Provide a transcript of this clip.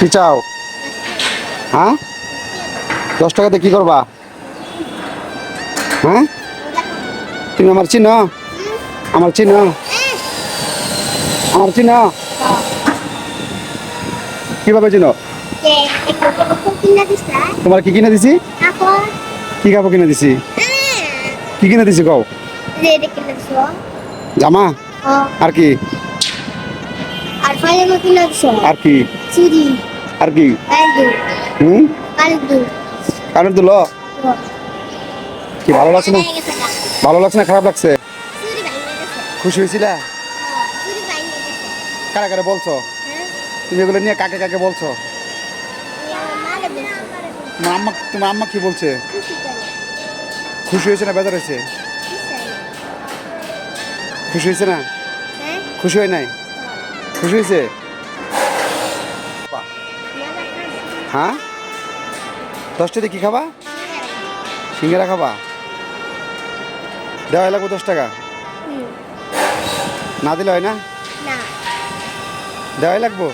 কি চাও হ্যাঁ? দশ টাকাতে কি করবা? হ্যাঁ? তুমি আমার চিন? আমার চিন? আমার চিন? কীভাবে চিনো? তোমার কি কিনে দিছি? কি কাপড় কিনে দিছি? কি কিনে দিছি কও? জামা? আর কি? আর ফাইলে কিনা দিছো? আর কি? চুরি আর কি? হুম? কানের দুল কি ভালো লাগছে না? ভালো লাগছে না? খারাপ লাগছে? খুশি হয়েছিলা? কারা কারা বলছো? হ্যাঁ? তুমি এগুলো নিয়ে কাকে কাকে বলছে? তোমার আম্মা তোমার আম্মা কি বলছে? খুশি হয়েছে না বেজার হয়েছে? খুশি হয়েছে না? হ্যাঁ? খুশি হয় নাই? খুশি হয়েছে? হ্যাঁ? দশটাতে কি খাবা? সিঙ্গারা খাবা? দেওয়া লাগবে দশ টাকা? না দিলে হয় না? না। দেওয়াই লাগবো?